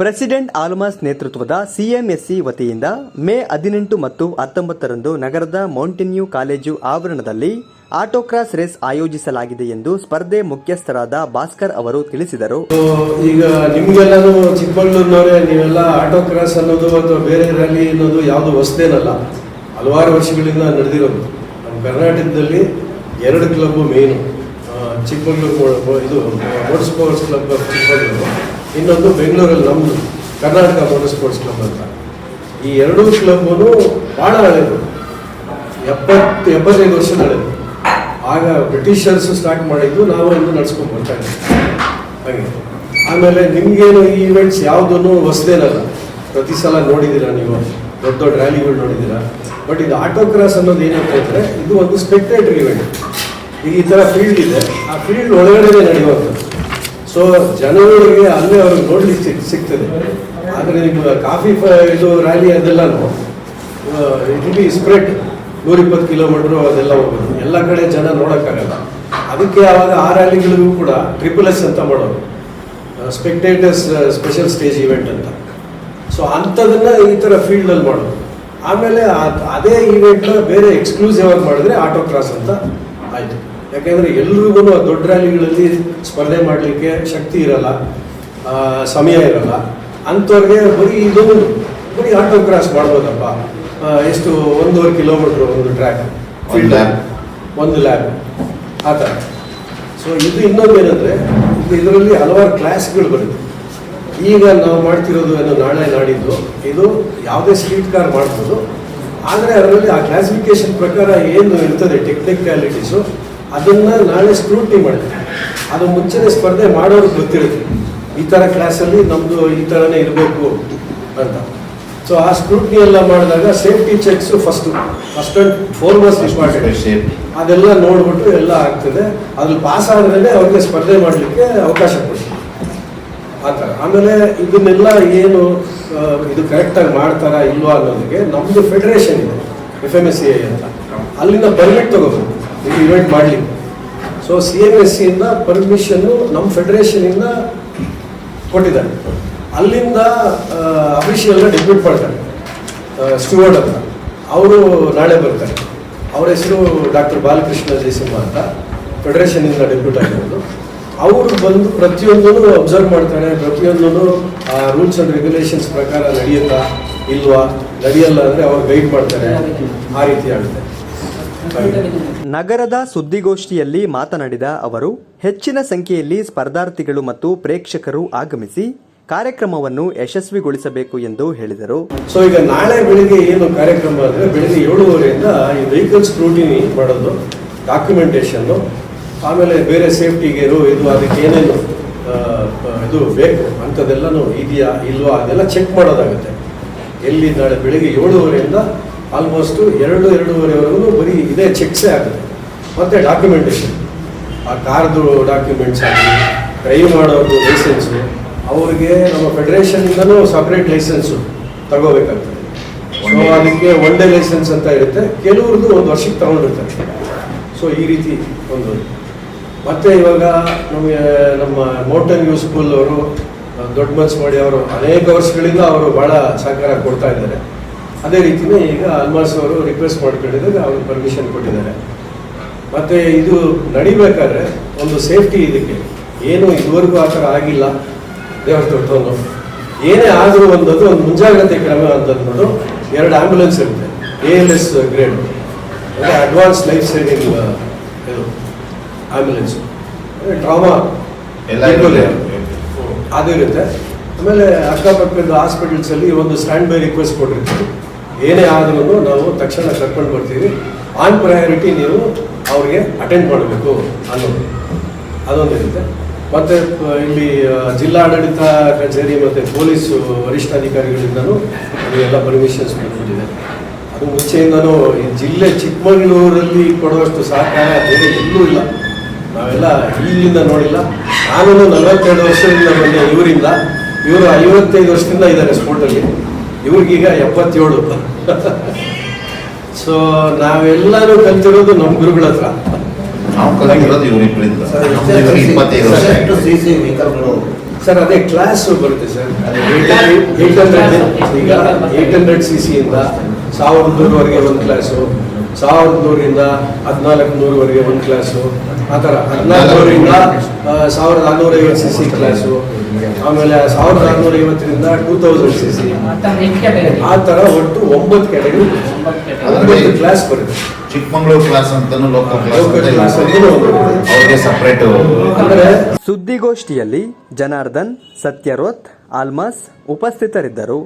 President ಆಲ್ಮಾಸ್ ನೇತೃತ್ವದ ಸಿಎಂಎಸ್ಸಿ ವತಿಯಿಂದ ಮೇ ಹದಿನೆಂಟು ಮತ್ತು ಹತ್ತೊಂಬತ್ತರಂದು ನಗರದ ಮೌಂಟೆನ್ಯೂ ಕಾಲೇಜು ಆವರಣದಲ್ಲಿ ಆಟೋಕ್ರಾಸ್ ರೇಸ್ ಆಯೋಜಿಸಲಾಗಿದೆ ಎಂದು ಸ್ಪರ್ಧೆ ಮುಖ್ಯಸ್ಥರಾದ ಭಾಸ್ಕರ್ ಅವರು ತಿಳಿಸಿದರು. ಈಗ ನಿಮ್ಗೆಲ್ಲಾನು ಚಿಕ್ಕಮಗಳೂರಿನವರೇ, ನೀವೆಲ್ಲ ಆಟೋಕ್ರಾಸ್ ಅನ್ನೋದು ಅಥವಾ ಬೇರೆ ರ್ಯಾಲಿ ಅನ್ನೋದು ಯಾವುದು ಹೊಸದೇನಲ್ಲ. ಹಲವಾರು ವರ್ಷಗಳಿಂದ ನಡೆದಿರೋದು. ನಮ್ಮ ಕರ್ನಾಟಕದಲ್ಲಿ ಎರಡು ಕ್ಲಬ್ ಮೇನು. ಚಿಕ್ಕಮಗಳೂರು ಇದು motor sports club of Chikkamagaluru. ಇನ್ನೊಂದು ಬೆಂಗಳೂರಲ್ಲಿ ನಮ್ಮದು ಕರ್ನಾಟಕ ಮೋಟರ್ ಸ್ಪೋರ್ಟ್ಸ್ ಕ್ಲಬ್ ಅಂತ. ಈ ಎರಡೂ ಕ್ಲಬ್ಬೂ ಭಾಳ ಹಳೆಯದು ಎಪ್ಪತ್ತು, ಎಪ್ಪತ್ತೈದು ವರ್ಷ ಹಳೆಯದು ಆಗ ಬ್ರಿಟಿಷರ್ಸ್ ಸ್ಟಾರ್ಟ್ ಮಾಡಿದ್ದು ನಾವು ಇನ್ನು ನಡ್ಸ್ಕೊಂಡು ಬರ್ತಾ ಹಾಗೆ. ಆಮೇಲೆ ನಿಮಗೇನು ಈ ಇವೆಂಟ್ಸ್ ಯಾವುದೂ ಹೊಸದೇನಲ್ಲ. ಪ್ರತಿ ಸಲ ನೋಡಿದ್ದೀರಾ ನೀವು? ದೊಡ್ಡ ದೊಡ್ಡ ರ್ಯಾಲಿಗಳು ನೋಡಿದ್ದೀರಾ? ಬಟ್ ಇದು ಆಟೋಕ್ರಾಸ್ ಅನ್ನೋದು ಏನಂತ ಹೇಳಿದ್ರೆ, ಇದು ಒಂದು ಸ್ಪೆಕ್ಟೇಟರ್ ಇವೆಂಟ್ ಈ ಥರ ಫೀಲ್ಡ್ ಇದೆ. ಆ ಫೀಲ್ಡ್ ಒಳಗಡೆ ನಡೆಯುವಂಥದ್ದು. ಸೊ ಜನಗಳಿಗೆ ಅಲ್ಲೇ ಅವ್ರಿಗೆ ನೋಡ್ಲಿಕ್ಕೆ ಸಿಗ್ತದೆ. ಆದರೆ ನಿಮ್ಮ ಕಾಫಿ ಇದು ರ್ಯಾಲಿ ಅದೆಲ್ಲ ಇಟ್ ಬಿ ಸ್ಪ್ರೆಡ್ ನೂರಿಪ್ಪತ್ತು ಕಿಲೋಮೀಟ್ರು ಅದೆಲ್ಲ ಹೋಗೋದು ಎಲ್ಲ ಕಡೆ ಜನ ನೋಡೋಕ್ಕಾಗಲ್ಲ. ಅದಕ್ಕೆ ಆವಾಗ ಆ ರ್ಯಾಲಿಗಳಿಗೂ ಕೂಡ ಟ್ರಿಪಲ್ ಎಸ್ ಅಂತ ಮಾಡೋದು. ಸ್ಪೆಕ್ಟೇಟರ್ಸ್ ಸ್ಪೆಷಲ್ ಸ್ಟೇಜ್ ಇವೆಂಟ್ ಅಂತ. ಸೊ ಅಂಥದನ್ನ ಈ ಥರ ಫೀಲ್ಡಲ್ಲಿ ಮಾಡೋದು. ಆಮೇಲೆ ಅದೇ ಇವೆಂಟ್ನ ಬೇರೆ ಎಕ್ಸ್ಕ್ಲೂಸಿವ್ ಆಗಿ ಮಾಡಿದ್ರೆ ಆಟೋ ಕ್ರಾಸ್ ಅಂತ ಆಯಿತು. ಯಾಕೆಂದರೆ ಎಲ್ರಿಗೂ ದೊಡ್ಡ ರ್ಯಾಲಿಗಳಲ್ಲಿ ಸ್ಪರ್ಧೆ ಮಾಡಲಿಕ್ಕೆ ಶಕ್ತಿ ಇರಲ್ಲ ಸಮಯ ಇರಲ್ಲ. ಅಂಥವ್ರಿಗೆ ಬರೀ ಇದು ಬರೀ ಆಟೋ ಕ್ರಾಸ್ ಮಾಡ್ಬೋದಪ್ಪ. ಎಷ್ಟು ಒಂದೂವರೆ ಕಿಲೋಮೀಟ್ರ್ ಒಂದು ಟ್ರ್ಯಾಕ್. ಒಂದು ಲ್ಯಾಬ್. ಒಂದು ಲ್ಯಾಬ್. ಆ ಥರ. ಸೊ ಇದು ಇನ್ನೊಂದು ಏನಂದರೆ ಇದರಲ್ಲಿ ಹಲವಾರು ಕ್ಲಾಸ್ಗಳು ಬರುತ್ತೆ. ಈಗ ನಾವು ಮಾಡ್ತಿರೋದು ಏನು ನಾಳೆ ನಾಡಿದ್ದು ಇದು ಯಾವುದೇ ಸ್ಟ್ರೀಟ್ ಕಾರ್ ಮಾಡ್ಬೋದು. ಆದರೆ ಅದರಲ್ಲಿ ಆ ಕ್ಲಾಸಿಫಿಕೇಶನ್ ಪ್ರಕಾರ ಏನು ಇರ್ತದೆ ಟೆಕ್ನಿಕ್ಯಾಲಿಟೀಸು ಅದನ್ನು ನಾಳೆ ಸ್ಕ್ರೂಟ್ನಿ ಮಾಡ್ತೀವಿ ಅದು ಮುಂಚೆನೇ ಸ್ಪರ್ಧೆ ಮಾಡೋರು ಗೊತ್ತಿರುತ್ತೆ. ಈ ಥರ ಕ್ಲಾಸಲ್ಲಿ ನಮ್ಮದು ಈ ಥರನೇ ಇರಬೇಕು ಅಂತ. ಸೊ ಆ ಸ್ಕ್ರೂಟ್ನಿ ಎಲ್ಲ ಮಾಡಿದಾಗ safety checks first first and for important safety ಅದೆಲ್ಲ ನೋಡ್ಬಿಟ್ಟು ಎಲ್ಲ ಆಗ್ತದೆ. ಅದ್ರಲ್ಲಿ ಪಾಸ್ ಆದ್ಮೇಲೆ ಅವ್ರಿಗೆ ಸ್ಪರ್ಧೆ ಮಾಡಲಿಕ್ಕೆ ಅವಕಾಶ ಕೊಡ್ತೀವಿ ಆ ಥರ ಆಮೇಲೆ ಇದನ್ನೆಲ್ಲ ಏನು ಇದು ಕರೆಕ್ಟಾಗಿ ಮಾಡ್ತಾರಾ ಇಲ್ವಾ ಅನ್ನೋದಕ್ಕೆ ನಮ್ಮದು ಫೆಡರೇಷನ್ ಇದೆ F M S C I ಅಂತ. ಅಲ್ಲಿಂದ ಪರ್ಮಿಟ್ ತಗೋಬೇಕು. ಇದು ಇವೆಂಟ್ ಮಾಡಲಿಕ್ಕೆ. ಸೊ ಸಿ ಎಂ ಎಸ್ ಸಿಯಿಂದ ಪರ್ಮಿಷನ್ನು ನಮ್ಮ ಫೆಡರೇಷನಿಂದ ಕೊಟ್ಟಿದ್ದಾರೆ. ಅಲ್ಲಿಂದ ಅಫಿಷಿಯಲ್ನ ಡೆಪ್ಯೂಟ್ ಮಾಡ್ತಾರೆ. ಸ್ಟುವರ್ಡ್ ಅಂತ ಅವರು ನಾಳೆ ಬರ್ತಾರೆ. ಅವ್ರ ಹೆಸರು ಡಾಕ್ಟರ್ ಬಾಲಕೃಷ್ಣ ಜಯಸಿಂಹ ಅಂತ ಫೆಡರೇಷನಿಂದ ಡೆಪ್ಯೂಟ್ ಆಗಿರೋದು. ಅವರು ಬಂದು ಪ್ರತಿಯೊಂದೂ ಅಬ್ಸರ್ವ್ ಮಾಡ್ತಾರೆ. ಪ್ರತಿಯೊಂದೂ ರೂಲ್ಸ್ ಆ್ಯಂಡ್ ರೆಗ್ಯುಲೇಷನ್ಸ್ ಪ್ರಕಾರ ನಡೆಯುತ್ತಾ ಇಲ್ವಾ? ನಡೆಯಲ್ಲ ಅಂದರೆ ಅವ್ರು ಗೈಡ್ ಮಾಡ್ತಾರೆ. ಆ ರೀತಿ ಆಗುತ್ತೆ. ನಗರದ ಸುದ್ದಿಗೋಷ್ಠಿಯಲ್ಲಿ ಮಾತನಾಡಿದ ಅವರು, ಹೆಚ್ಚಿನ ಸಂಖ್ಯೆಯಲ್ಲಿ ಸ್ಪರ್ಧಾರ್ಥಿಗಳು ಮತ್ತು ಪ್ರೇಕ್ಷಕರು ಆಗಮಿಸಿ ಕಾರ್ಯಕ್ರಮವನ್ನು ಯಶಸ್ವಿಗೊಳಿಸಬೇಕು ಎಂದು ಹೇಳಿದರು. ಸೊ ಈಗ ನಾಳೆ ಬೆಳಿಗ್ಗೆ ಏನು ಕಾರ್ಯಕ್ರಮ ಅಂದರೆ ಬೆಳಿಗ್ಗೆ ಏಳುವರೆಯಿಂದ ಈ ವೆಹಿಕಲ್ ಸ್ಕ್ರೂಟಿನಿ ಮಾಡೋದು ಡಾಕ್ಯುಮೆಂಟೇಷನ್ ಆಮೇಲೆ ಬೇರೆ ಸೇಫ್ಟಿ ಗೇರು ಇದು ಅದಕ್ಕೆ ಏನೇನು ಇದು ಬೇಕು ಅಂಥದ್ದೆಲ್ಲನೂ ಇದೆಯಾ ಇಲ್ವಾ ಅದೆಲ್ಲ ಚೆಕ್ ಮಾಡೋದಾಗುತ್ತೆ. ಎಲ್ಲಿ ನಾಳೆ ಬೆಳಿಗ್ಗೆ ಏಳುವರೆಯಿಂದ ಆಲ್ಮೋಸ್ಟು ಎರಡು ಎರಡೂವರೆವರೆಗೂ ಬರೀ ಇದೇ ಚೆಕ್ಸೇ ಆಗುತ್ತೆ. ಮತ್ತು ಡಾಕ್ಯುಮೆಂಟೇಷನ್ ಆ ಕಾರ್ದು ಡಾಕ್ಯುಮೆಂಟ್ಸ್ ಆಗಲಿ ಡ್ರೈವ್ ಮಾಡೋದು ಲೈಸೆನ್ಸು ಅವ್ರಿಗೆ ನಮ್ಮ ಫೆಡರೇಷನಿಂದನೂ ಸಪ್ರೇಟ್ ಲೈಸೆನ್ಸು ತಗೋಬೇಕಾಗ್ತದೆ. ಸೊ ಅದಕ್ಕೆ ಒನ್ ಡೇ ಲೈಸೆನ್ಸ್ ಅಂತ ಇರುತ್ತೆ. ಕೆಲವ್ರದ್ದು ಒಂದು ವರ್ಷಕ್ಕೆ ತಗೊಂಡಿರ್ತಾರೆ. ಸೊ ಈ ರೀತಿ ಒಂದು. ಮತ್ತು ಇವಾಗ ನಮಗೆ ನಮ್ಮ ಮೋಟರ್ ಯೂಸ್ಫುಲ್ ಅವರು, ದೊಡ್ಡ ಮನ್ಸು ಮಾಡಿ ಅವರು ಅನೇಕ ವರ್ಷಗಳಿಂದ ಅವರು ಭಾಳ ಸಹಕಾರ ಕೊಡ್ತಾ ಇದ್ದಾರೆ. ಅದೇ ರೀತಿನೇ ಈಗ ಅಲ್ಮಾಸ್ ಅವರು ರಿಕ್ವೆಸ್ಟ್ ಮಾಡ್ಕೊಂಡಿದ್ದಾರೆ ಅವ್ರಿಗೆ ಪರ್ಮಿಷನ್ ಕೊಟ್ಟಿದ್ದಾರೆ. ಮತ್ತೆ ಇದು ನಡಿಬೇಕಾದ್ರೆ ಒಂದು ಸೇಫ್ಟಿ ಇದಕ್ಕೆ. ಏನು ಇದುವರೆಗೂ ಆ ಥರ ಆಗಿಲ್ಲ. ದೇವರ ದೊಡ್ಡವನು. ಏನೇ ಆದರೂ ಒಂದದು ಒಂದು ಮುಂಜಾಗ್ರತೆ ಕ್ರಮ ಅಂತಂದ್ಬಿಟ್ಟು ಎರಡು ಆಂಬ್ಯುಲೆನ್ಸ್ ಇರುತ್ತೆ. ಎ ಎಲ್ ಎಸ್ ಗ್ರೇಡ್ ಅಂದರೆ ಅಡ್ವಾನ್ಸ್ ಲೈಫ್ ಸೇವಿಂಗ್ ಇದು ಆಂಬ್ಯುಲೆನ್ಸ್ ಅಂದರೆ ಟ್ರಾಮಾ ಎಲ್ಲ. ಅದು ಇರುತ್ತೆ. ಆಮೇಲೆ ಅಕ್ಕಪಕ್ಕದ ಹಾಸ್ಪಿಟಲ್ಸಲ್ಲಿ ಒಂದು ಸ್ಟ್ಯಾಂಡ್ ಬೈ ರಿಕ್ವೆಸ್ಟ್ ಕೊಟ್ಟಿರ್ತೀವಿ ಏನೇ ಆದ್ರೂ ನಾವು ತಕ್ಷಣ ಕರ್ಕೊಂಡು ಬರ್ತೀವಿ ಆನ್ ಪ್ರಯಾರಿಟಿ ನೀವು ಅವ್ರಿಗೆ ಅಟೆಂಡ್ ಮಾಡಬೇಕು ಅನ್ನೋದು. ಅದೊಂದಿರುತ್ತೆ ಮತ್ತು ಇಲ್ಲಿ ಜಿಲ್ಲಾಡಳಿತ ಕಚೇರಿ ಮತ್ತು ಪೊಲೀಸ್ ವರಿಷ್ಠಾಧಿಕಾರಿಗಳಿಂದನೂ ಎಲ್ಲ ಪರ್ಮಿಷನ್ಸ್ ಬಂದಿದೆ ಅದು ಮುಂಚೆಯಿಂದನೂ ಈ ಜಿಲ್ಲೆ ಚಿಕ್ಕಮಗಳೂರಲ್ಲಿ ಕೊಡುವಷ್ಟು ಸಹಕಾರ ಬೇರೆ ಎಲ್ಲೂ ಇಲ್ಲ. ನಾವೆಲ್ಲ ಇಲ್ಲಿಂದ ನೋಡಿಲ್ಲ. ನಾನು ನಲವತ್ತೆರಡು ವರ್ಷದಿಂದ ಬಂದೆ ಇವರಿಂದ. ಇವರು ಐವತ್ತೈದು ವರ್ಷದಿಂದ ಇದ್ದಾರೆ ಸ್ಪೋರ್ಟಲ್ಲಿ ಇವ್ರಿಗೀಗ ಎಪ್ಪತ್ತೇಳು. ಸೊ ನಾವೆಲ್ಲರೂ ಕಲ್ತಿರೋದು ನಮ್ಮ ಗುರುಗಳ ಹತ್ರ. ಸಿ ಸಿ ಸರ್ ಅದೇ ಕ್ಲಾಸ್ ಬರುತ್ತೆ ಸರ್. ಏಟ್ ಹಂಡ್ರೆಡ್ ಈಗ ಏಟ್ ಹಂಡ್ರೆಡ್ ಸಿ ಸಿಯಿಂದ ಸಾವಿರದ ನೂರವರೆಗೆ ಒಂದು ಕ್ಲಾಸು ಸಾವಿರದ ನೂರಿಂದ ಹದಿನಾಲ್ಕು ನೂರವರೆಗೆ ಒಂದು ಕ್ಲಾಸು ಆ ಥರ ಹದಿನಾಲ್ಕು ನೂರಿಂದ ಸಾವಿರದ ಆರುನೂರ ಐವತ್ತು ಸಿ ಸಿ ಕ್ಲಾಸು ಆಮೇಲೆ ಸಾವಿರದ ಆರುನೂರ ಐವತ್ತರಿಂದ ಟೂ ತೌಸಂಡ್ ಸಿ ಸಿ. ಆ ತರ ಒಟ್ಟು ಒಂಬತ್ತು ಕೆಟಗರಿ ಒಂಬತ್ತು ಕ್ಲಾಸ್ ಬರುತ್ತೆ. ಚಿಕ್ಕಮಂಗ್ಳೂರು ಕ್ಲಾಸ್ ಅಂತಾನು ಲೋಕಲ್ ಕ್ಲಾಸ್ Local ಅಂತ class ಇದೆ. ಅಂತನೂ ಒಂದು. ಅವ್ರಿಗೆ ಸಪ್ರೇಟ್ ಸುದ್ದಿಗೋಷ್ಠಿಯಲ್ಲಿ ಜನಾರ್ದನ್ ಸತ್ಯರೋತ್ ಆಲ್ಮಾಸ್ ಉಪಸ್ಥಿತರಿದ್ದರು.